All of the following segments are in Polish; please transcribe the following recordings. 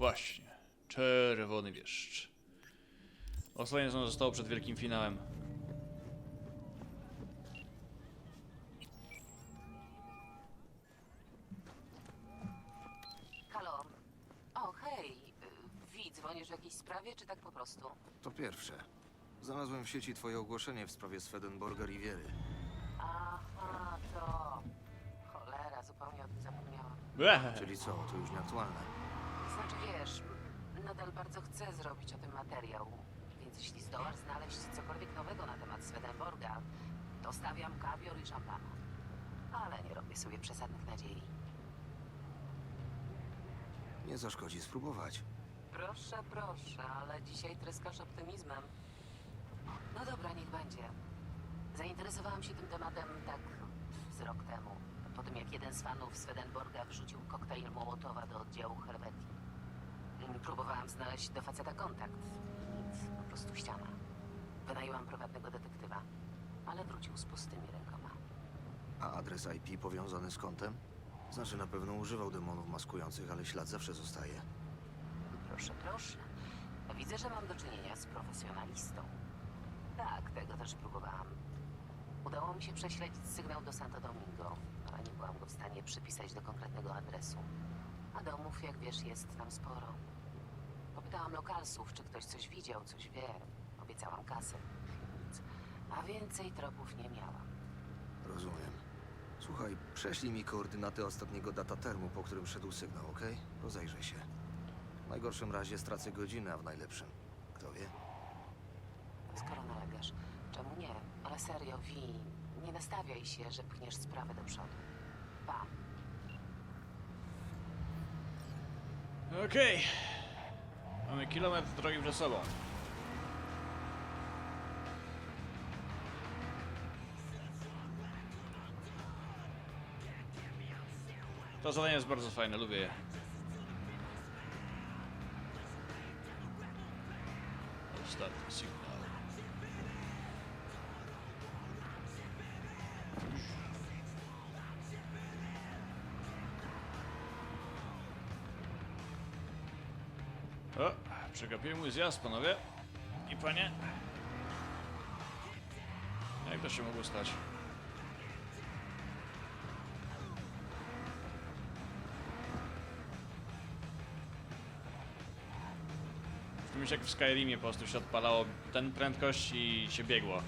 Właśnie. Czerwony wieszcz. Ostatnie co zostało przed wielkim finałem. Halo. O, hej. y, Wi, dzwonisz w jakiejś sprawie, czy tak po prostu? To pierwsze. Znalazłem w sieci twoje ogłoszenie w sprawie Swedenborga Riviery. Aha, to... Cholera, zupełnie o tym zapomniałam. Bleh. Czyli co, to już nieaktualne. Znaczy, wiesz, nadal bardzo chcę zrobić o tym materiał, więc jeśli zdołasz znaleźć cokolwiek nowego na temat Swedenborga, to stawiam kawior i szampana. Ale nie robię sobie przesadnych nadziei. Nie zaszkodzi spróbować. Proszę, proszę, ale dzisiaj tryskasz optymizmem. No dobra, niech będzie. Zainteresowałam się tym tematem tak z rok temu. Po tym, jak jeden z fanów Swedenborga wrzucił koktajl Mołotowa do oddziału Helvetii. Próbowałam znaleźć do faceta kontakt. Nic, po prostu ściana. Wynajęłam prywatnego detektywa, ale wrócił z pustymi rękoma. A adres IP powiązany z kontem? Znaczy na pewno używał demonów maskujących, ale ślad zawsze zostaje. Proszę, proszę. Widzę, że mam do czynienia z profesjonalistą. Tak, tego też próbowałam. Udało mi się prześledzić sygnał do Santo Domingo, ale nie byłam go w stanie przypisać do konkretnego adresu. A domów, jak wiesz, jest tam sporo. Popytałam lokalsów, czy ktoś coś widział, coś wie. Obiecałam kasę. Nic. A więcej tropów nie miałam. Rozumiem. Słuchaj, prześlij mi koordynaty ostatniego data termu, po którym szedł sygnał, ok? Rozejrzę się. W najgorszym razie stracę godzinę, a w najlepszym. Kto wie? Skoro nalegasz, czemu nie? Ale serio, Wi, nie nastawiaj się, że pchniesz sprawę do przodu. Pa. Okej. Mamy kilometr drogi przed sobą. To zadanie jest bardzo fajne, lubię je. O, przegapiłem mój zjazd, panowie. I panie. Jak to się mogło stać? Czymś jak w Skyrimie po prostu się odpalało ten prędkość i się biegło.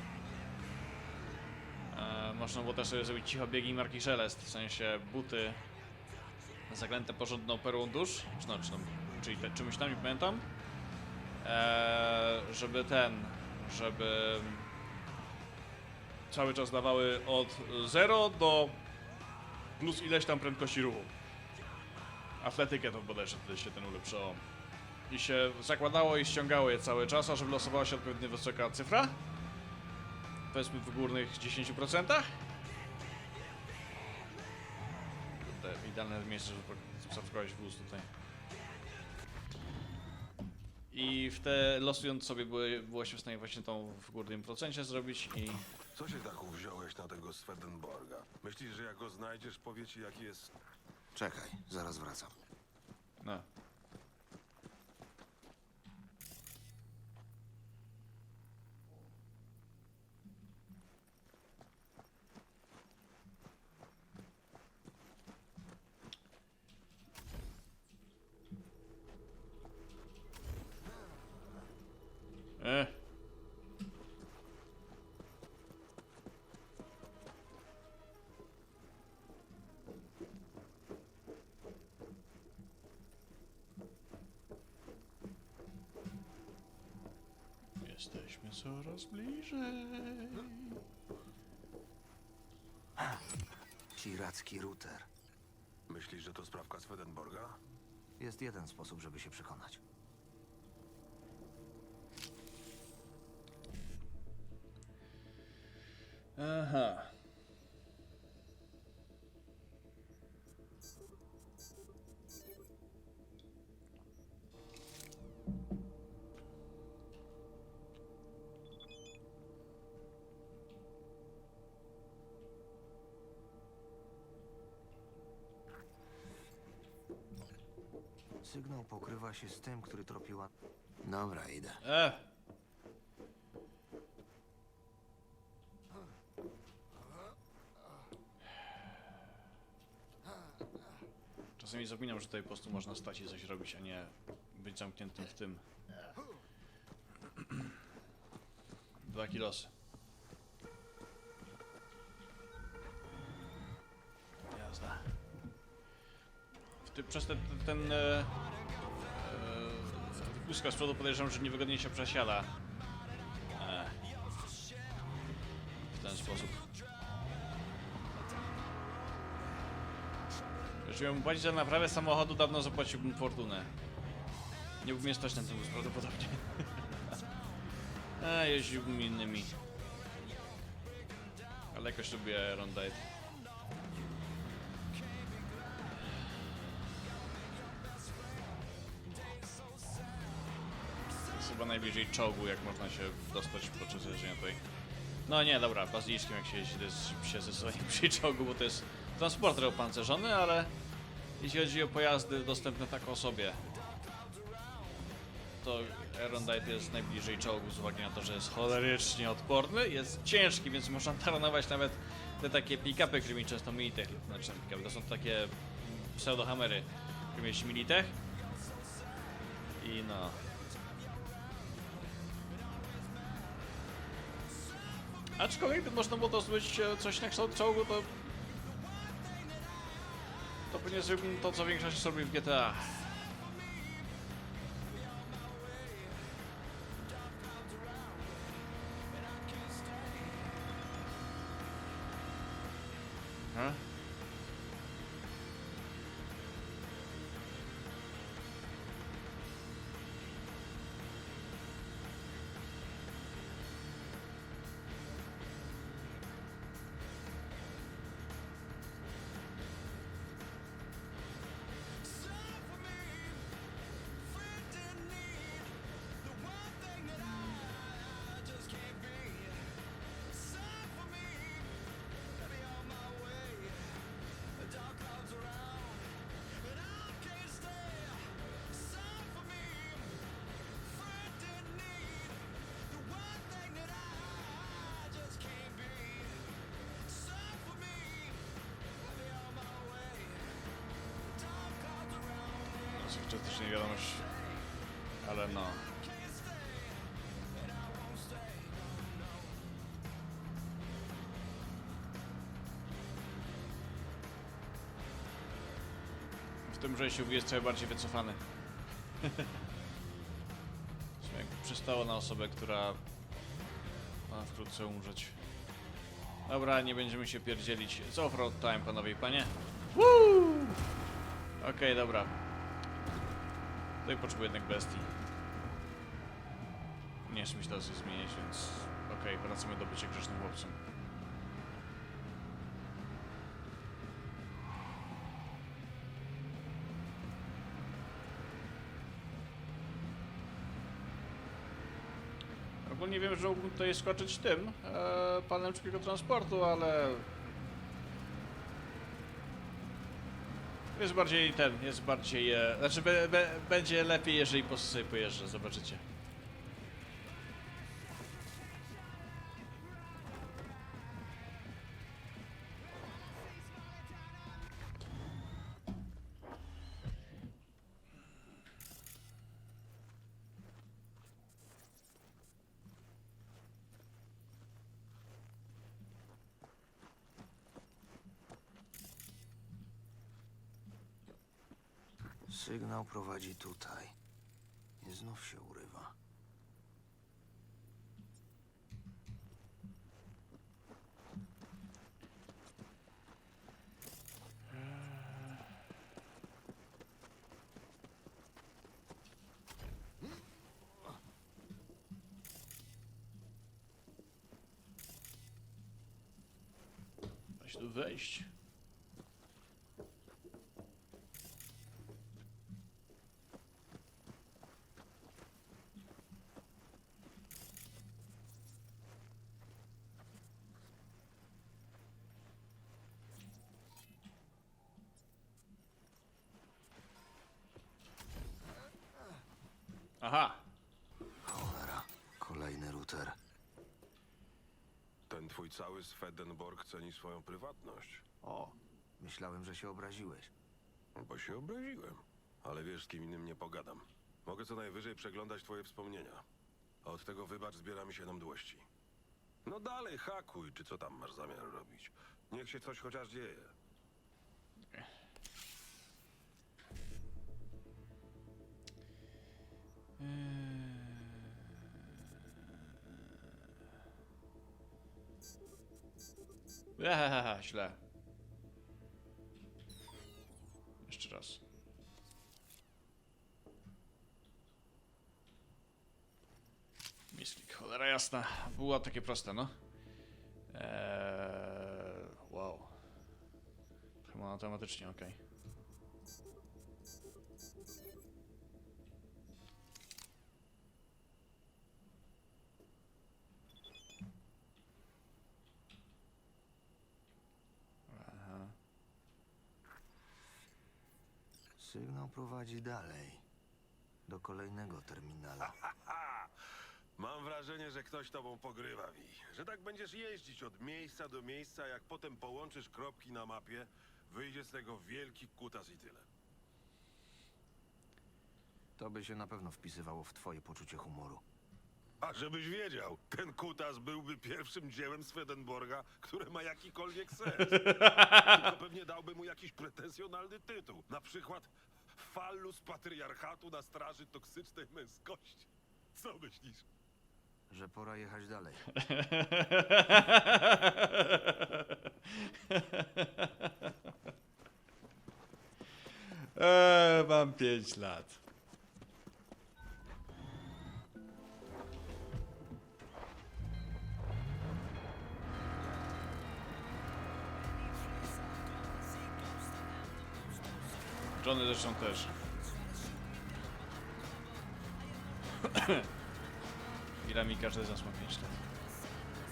E, można było też sobie zrobić cicho biegi marki Szelest, w sensie buty zaklęte porządną perłą dusz, czy no, czy tam, czyli te, czymś tam, nie pamiętam, eee, żeby ten, żeby cały czas dawały od 0 do plus ileś tam prędkości ruchu. Atletykę to bodajże wtedy się ten ulepszało. I się zakładało i ściągało je cały czas, aż wylosowała się odpowiednio wysoka cyfra. Powiedzmy w górnych 10%. Kurde, idealne miejsce, żeby zapakować wóz tutaj. I w te losując sobie były, było się w stanie właśnie tą w górnym procencie zrobić i Co się tak uwziąłeś na tego Swedenborga? Myślisz, że jak go znajdziesz, powie ci, jaki jest... Czekaj, zaraz wracam. no. E. Jesteśmy coraz bliżej. Piracki router. Myślisz, że to sprawka Swedenborga? Jest jeden sposób, żeby się przekonać. Aha. Sygnał pokrywa się z tym, który tropiła... Dobra, idę. E! Czasami zapominam, że tutaj po prostu można stać i coś robić, a nie być zamkniętym w tym. Dwa kilosy. Ty, przez ten, ten, e, e, z przodu podejrzewam, że niewygodnie się przesiada. E, w ten sposób. Miałbym płacić za naprawę samochodu, dawno zapłaciłbym fortunę. Nie mnie stać na wóz prawdopodobnie. A, jeździłbym innymi. Ale jakoś lubię Rondite. Najbliżej czołgu, jak można się dostać podczas jeżdżenia tutaj. No nie, dobra, bazylijskim jak się jeździ, to jest się zdecydowanie przy czołgu, bo to jest transporter opancerzony, ale jeśli chodzi o pojazdy dostępne tak osobie, to Erondite jest najbliżej czołgu z uwagi na to, że jest cholerycznie odporny, jest ciężki, więc można taranować nawet te takie pick-upy, które mi często Militech, znaczy pick to są takie pseudo-hamery, które mieć Militech. I no, Aczkolwiek można było to zrobić e, coś na kształt czołgu, to... To pewnie zrobiłbym to, co większość robi w GTA. Czasem nie wiadomość, ale no. W tym przejściu jest trochę bardziej wycofany. Przystało na osobę, która ma wkrótce umrzeć. Dobra, nie będziemy się pierdzielić. Z offroad time, panowie i panie. Woo! Okej, dobra. Tutaj potrzebuję jednak bestii. Nie chcę mi się coś zmienić, więc... Okej, wracamy do bycia grzecznym chłopcem. Ogólnie wiem, że mógłbym tutaj skoczyć tym, e, panem szybkiego transportu, ale... Jest bardziej ten, jest bardziej... E, znaczy be, be, będzie lepiej, jeżeli po sobie pojeżdżę, zobaczycie. Sygnał prowadzi tutaj. I znów się urywa. Da wejść. Cały Swedenborg ceni swoją prywatność. O, myślałem, że się obraziłeś. Bo się obraziłem. Ale wiesz, z kim innym nie pogadam. Mogę co najwyżej przeglądać twoje wspomnienia. A od tego wybacz zbiera mi się na mdłości. No dalej, hakuj, czy co tam masz zamiar robić. Niech się coś chociaż dzieje. Eee, źle. Jeszcze raz. Misklik, cholera jasna. Było takie proste, no. Eee, wow. Chyba automatycznie, okej. Aha. Sygnał prowadzi dalej. Do kolejnego terminala. Mam wrażenie, że ktoś tobą pogrywa, Wi. Że tak będziesz jeździć od miejsca do miejsca, jak potem połączysz kropki na mapie, wyjdzie z tego wielki kutas i tyle. To by się na pewno wpisywało w twoje poczucie humoru. A żebyś wiedział, ten kutas byłby pierwszym dziełem Swedenborga, które ma jakikolwiek sens. Tylko pewnie dałby mu jakiś pretensjonalny tytuł. Na przykład Fallus patriarchatu na straży toksycznej męskości. Co myślisz? Że pora jechać dalej. Eee, mam 5 lat. Johnny zresztą też. Ile mi każdy z nas ma 5 lat.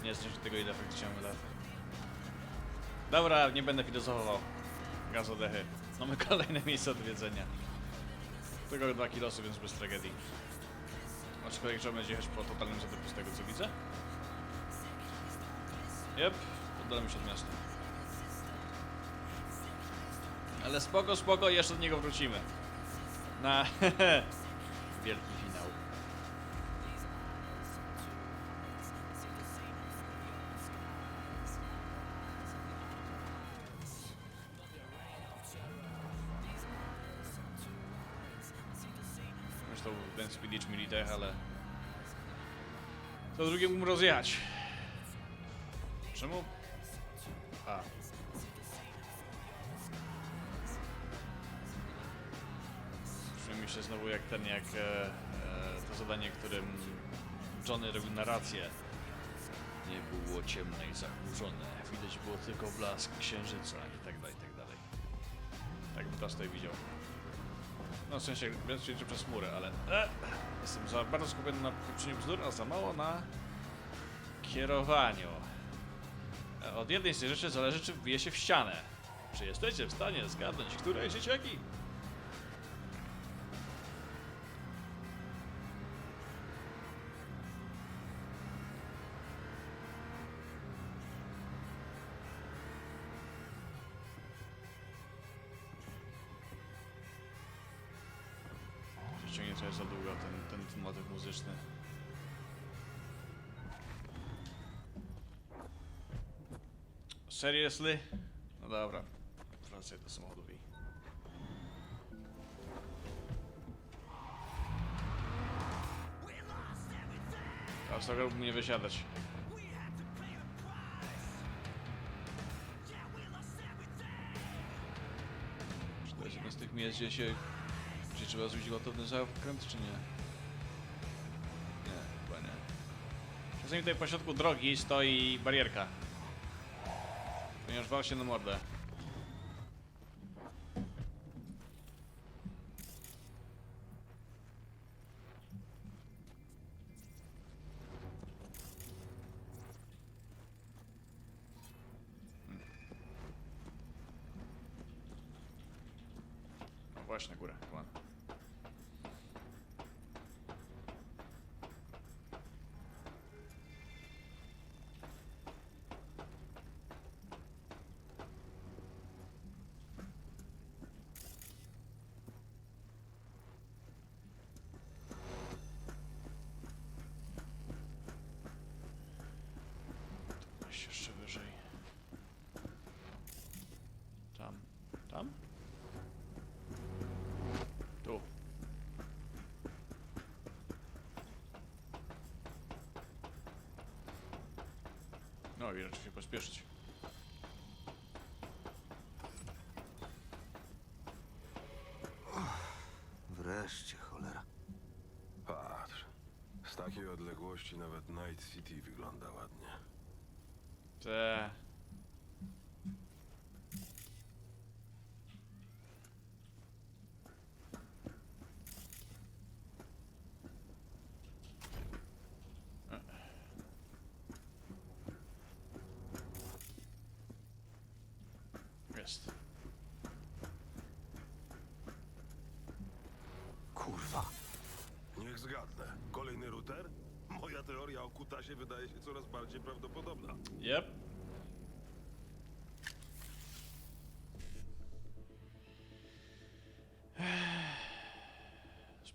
Nie znaczy tego ile faktycznie mamy lat. Dobra, nie będę filozofował. Gazodechy. Mamy kolejne miejsce odwiedzenia. Tylko dwa kilosy, więc bez tragedii. Aczkolwiek trzeba będzie jechać po totalnym zadypu z tego co widzę. Jep, oddalamy się od miasta. Ale spoko, spoko, jeszcze do niego wrócimy. Na wielki finał. Zresztą ten Spillage mieli tech, ale... To drugie mógł rozjechać. Czemu? A. się znowu jak ten, jak e, e, to zadanie, którym Johnny robił narrację. Nie było ciemne i zachmurzone. Widać było tylko blask księżyca i tak dalej, i tak dalej. Tak bym teraz tutaj widział. No w sensie, bez przejścia przez chmurę, ale e, jestem za bardzo skupiony na uczyniu bzdur, a za mało na kierowaniu. E, Od jednej z tych rzeczy zależy, czy wbije się w ścianę. Czy jesteście w stanie zgadnąć, które dzieciaki? Seriously? No dobra. Wracaj do samochodu i... Teraz trochę mógłbym nie wysiadać. Czy to jest z tych miejsc, gdzie się... Gdzie trzeba zrobić gwałtowny zakręt, czy nie? Nie, chyba nie. Czasami tutaj pośrodku drogi stoi barierka. Ponieważ wał się na mordę. No właśnie, górę, chyba. gdzieś jeszcze wyżej. Tam. Tam? Tu. No i raczej się pospieszyć. Wreszcie, cholera. Patrz. Z takiej odległości nawet Night City wygląda ładnie. Te. Jest. Kurwa. Niech zgadnę. Kolejny router? Moja teoria o kutasie wydaje się coraz bardziej prawdopodobna. Yep.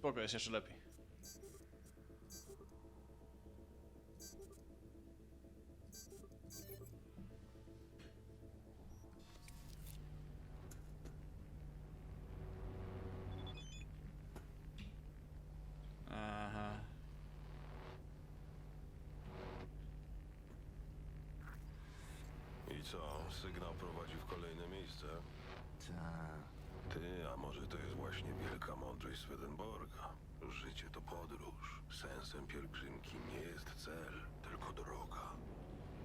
Spoko, jest jeszcze lepiej. Aha. I co? Sygnał prowadzi w kolejne miejsce? Ta. Ty, a może to jest właśnie wielka mądrość Swedenborga? Życie to podróż. Sensem pielgrzymki nie jest cel, tylko droga.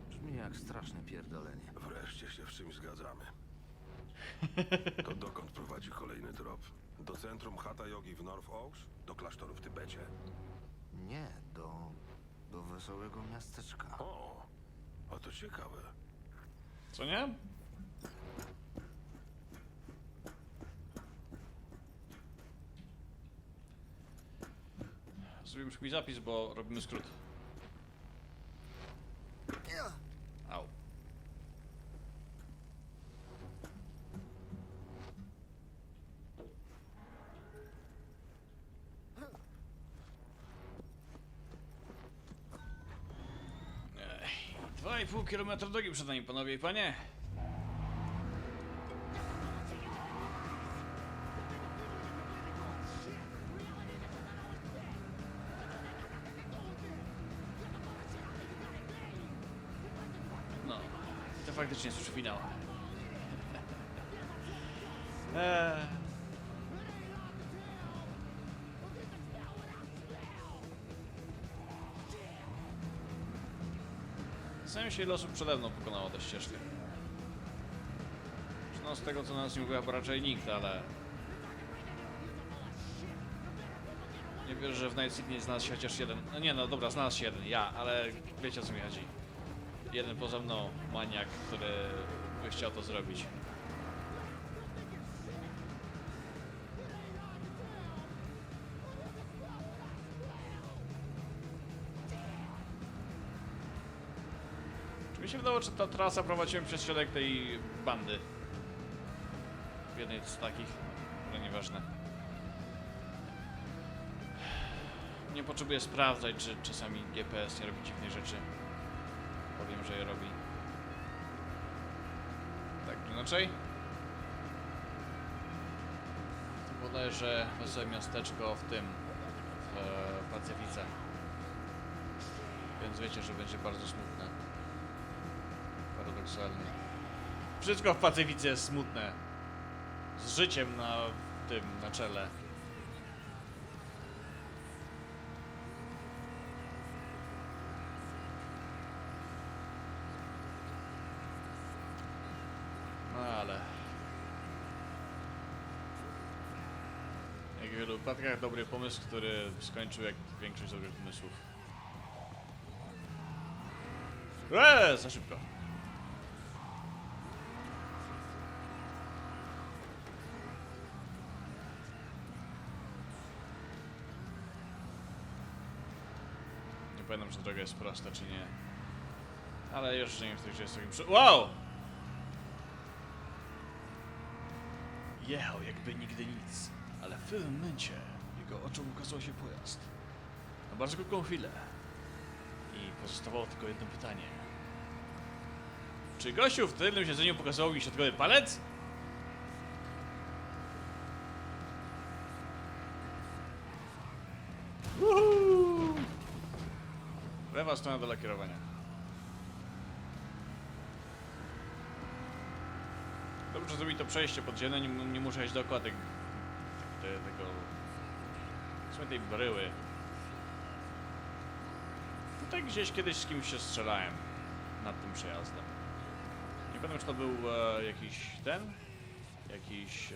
Brzmi jak straszne pierdolenie. Wreszcie się w czymś zgadzamy. To dokąd prowadzi kolejny trop? Do centrum Hatha Yogi w North Oaks? Do klasztoru w Tybecie? Nie, do... do wesołego miasteczka. O, a to ciekawe. Co nie? Zrobimy szybki zapis, bo robimy skrót. Au. Ej, Dwa i pół kilometra drogi przed nami, panowie i panie. Zastanawiam się ile osób przede mną pokonało tę ścieżkę. No z tego co nas nie mówiła, raczej nikt, ale... Nie wierzę, że w Night City nie znalazł się chociaż jeden. No nie no, dobra, znalazł się jeden, ja, ale wiecie o co mi chodzi. Jeden poza mną, maniak, który by chciał to zrobić. Czy ta trasa prowadziła przez środek tej bandy? W jednej z takich, ale nieważne. Nie potrzebuję sprawdzać, czy czasami GPS nie robi dziwnej rzeczy. Powiem, że je robi. Tak czy inaczej. Bodajże wesołe miasteczko w tym, w e, Pacyfice. Więc wiecie, że będzie bardzo smutne. Paradoksalnie. Wszystko w Pacyfice jest smutne. Z życiem na tym, na czele. No ale... Jak w wielu wypadkach dobry pomysł, który skończył jak większość dobrych pomysłów. Eee, za szybko. Pamiętam, czy droga jest prosta, czy nie. Ale już nie wiem, w tych jest takim przy... Wow! Jechał jakby nigdy nic, ale w pewnym momencie jego oczom ukazał się pojazd. Na bardzo krótką chwilę. I pozostawało tylko jedno pytanie. Czy gościu w tylnym siedzeniu pokazywał mi środkowy palec? Strona do lakierowania. Dobrze zrobi to przejście podziemne, nie, nie muszę iść dookoła tej, te, tego... sumie tej bryły. Tutaj gdzieś kiedyś z kimś się strzelałem nad tym przejazdem. Nie pamiętam, czy to był e, jakiś ten, jakiś e,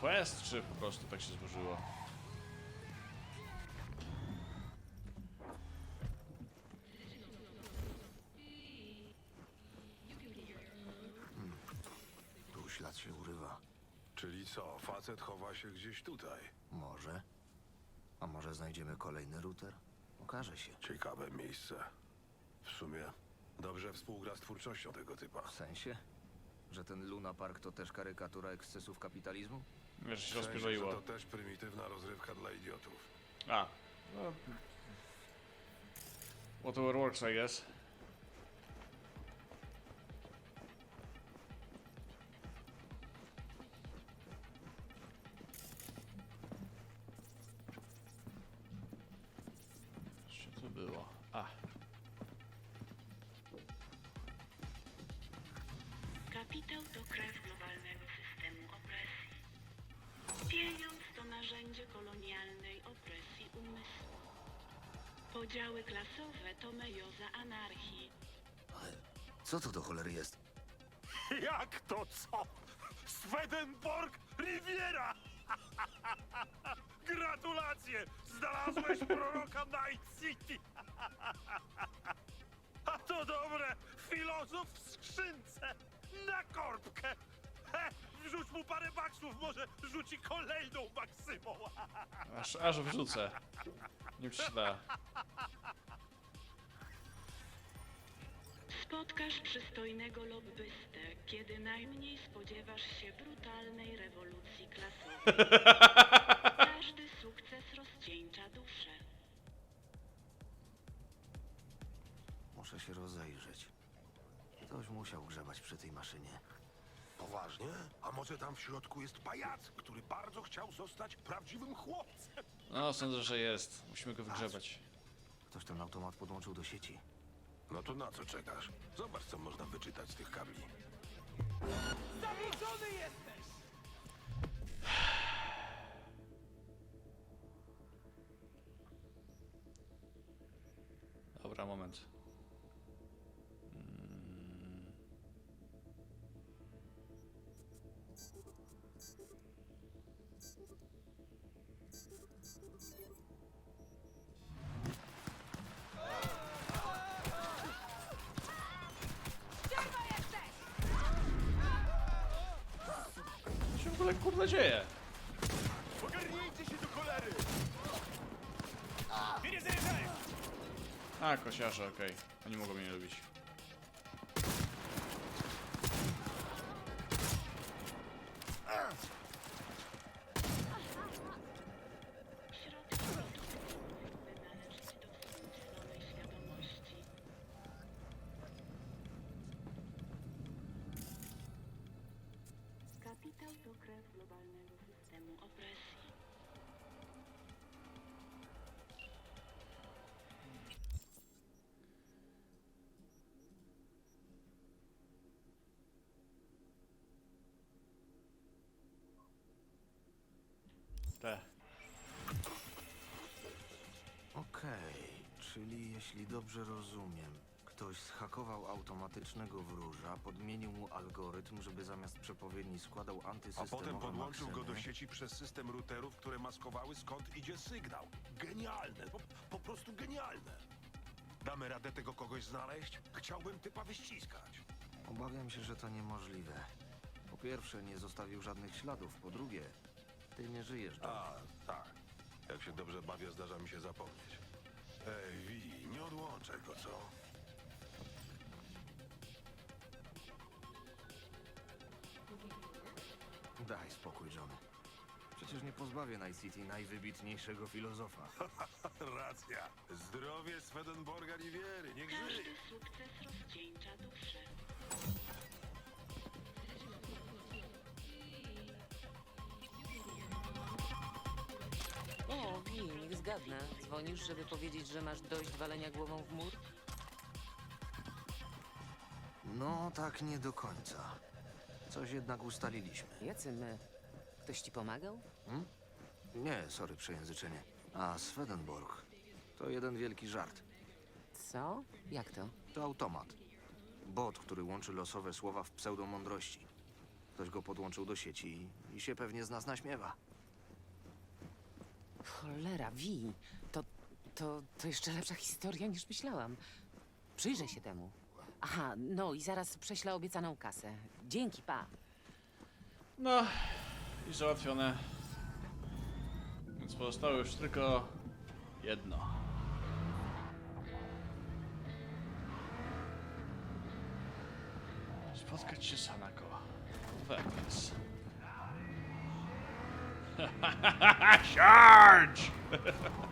quest, czy po prostu tak się złożyło. Tu ślad się urywa. Czyli co, facet chowa się gdzieś tutaj? Może. A może znajdziemy kolejny router? Okaże się. Ciekawe miejsce. W sumie dobrze współgra z twórczością tego typa. W sensie? Że ten Luna Park to też karykatura ekscesów kapitalizmu? Wiesz, się W sensie, że rozpierzoiło. to też prymitywna rozrywka dla idiotów. A. No. Whatever works, I guess. Co to do cholery jest? Jak to co? Swedenborg Riviera! Gratulacje! Znalazłeś proroka Night City! A to dobre! Filozof w skrzynce! Na korbkę! He, wrzuć mu parę baksów, może rzuci kolejną maksymą! Aż, aż wrzucę. Nie wiem, czy się da. Spotkasz przystojnego lobbystę, kiedy najmniej spodziewasz się brutalnej rewolucji klasowej. Każdy sukces rozcieńcza duszę. Muszę się rozejrzeć. Ktoś musiał grzebać przy tej maszynie. Poważnie? A może tam w środku jest pajac, który bardzo chciał zostać prawdziwym chłopcem? No, sądzę, że jest. Musimy go wygrzebać. Ktoś ten automat podłączył do sieci. No to na co czekasz? Zobacz, co można wyczytać z tych kabli. Dobra, moment. Ogóle kurde dzieje? Ogarnijcie się do cholery! A, kosiarze, okej. Oni mogą mnie nie lubić. Te. Okej, czyli jeśli dobrze rozumiem, ktoś zhakował automatycznego wróża, podmienił mu algorytm, żeby zamiast przepowiedni składał A antysystemowe potem podłączył go do sieci przez system routerów, które maskowały skąd idzie sygnał. Genialne, po, po prostu genialne. Damy radę tego kogoś znaleźć? Chciałbym typa wyściskać. Obawiam się, że to niemożliwe. Po pierwsze, nie zostawił żadnych śladów. Po drugie, ty nie żyjesz. John. A, tak. Jak się dobrze bawię, zdarza mi się zapomnieć. Ej, Wi, nie odłączaj go, co? Daj spokój, John. Przecież nie pozbawię Night City najwybitniejszego filozofa. Racja. Zdrowie Swedenborga Riviery, niech żyje. Każdy sukces rozcieńcza duszę. Zgadnę. Dzwonisz, żeby powiedzieć, że masz dość walenia głową w mur? No, tak nie do końca. Coś jednak ustaliliśmy. Jacy my? Ktoś ci pomagał? Nie, sorry, przejęzyczenie. A Swedenborg to jeden wielki żart. Co? Jak to? To automat. Bot, który łączy losowe słowa w pseudomądrości. Ktoś go podłączył do sieci i się pewnie z nas naśmiewa. Cholera, Wi. To, to, to jeszcze lepsza historia niż myślałam. Przyjrzę się temu. Aha, no i zaraz prześlę obiecaną kasę. Dzięki, pa. No i załatwione. Więc pozostało już tylko jedno. Spotkać się z Hanako. Venice. Charge!